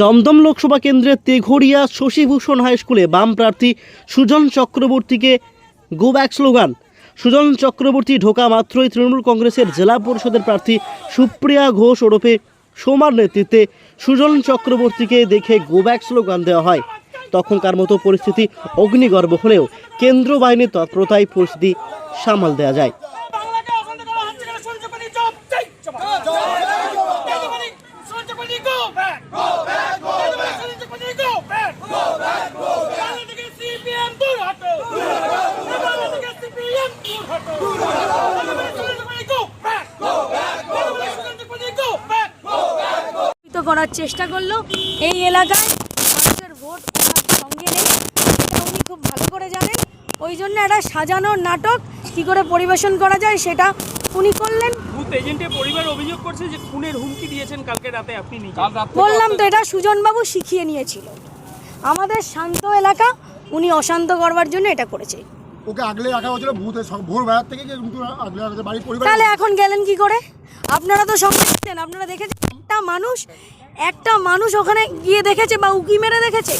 দমদম লোকসভা কেন্দ্রের তেঘরিয়া শশীভূষণ হাই স্কুলে বাম প্রার্থী সুজন চক্রবর্তীকে go back slogan Sujan Chakraborty ঢোকা মাত্রই তৃণমূল কংগ্রেসের জেলা পরিষদের প্রার্থী সুপ্রিয়া ঘোষ ওরফে সোমার নেতৃত্বে সুজন চক্রবর্তীকে দেখে গো ব্যাক স্লোগান দেওয়া হয় তখনকার মতো পরিস্থিতি অগ্নিগর্ভ হলেও কেন্দ্র বাহিনীর তৎপরতায় পরিস্থিতি সামাল দেওয়া যায় বাংলাকে অশান্ত করা হচ্ছে কেন সহ্য করি জব চাই সহ্য করি go back go back go back সহ্য করি go back go back go back থেকে সিপিএম দূর হটো বাংলা থেকে সিপিএম দূর হটো সহ্য করি go back go back go back সহ্য করি গো ব্যাক গো ব্যাক প্রভাবিত করার চেষ্টা করল। এই এলাকায় মানুষের ভোট ওনার সঙ্গে নেই। এটা উনি খুব ভালো করে জানেন। ওই জন্য একটা সাজানোর নাটক কি করে পরিবেশন করা যায় সেটা উনি করলেন। বুথ পরিবার অভিযোগ করছে যে খুনের হুমকি দিয়েছেন কালকে রাতে আপনি বললাম তো এটা সুজনবাবু শিখিয়ে নিয়েছিল। আমাদের শান্ত এলাকা উনি অশান্ত করবার জন্য এটা করেছে। ওকে আগলে রাখা হয়েছিল ভূতের সঙ্গে ভোর বেড়ার থেকে কিন্তু আগলে রাখা বাড়ির পরিবার তাহলে এখন গেলেন কি করে? আপনারা তো সঙ্গে দেখছেন, আপনারা দেখেছেন, একটা মানুষ একটা মানুষ ওখানে গিয়ে দেখেছে বা উকি মেরে দেখেছে?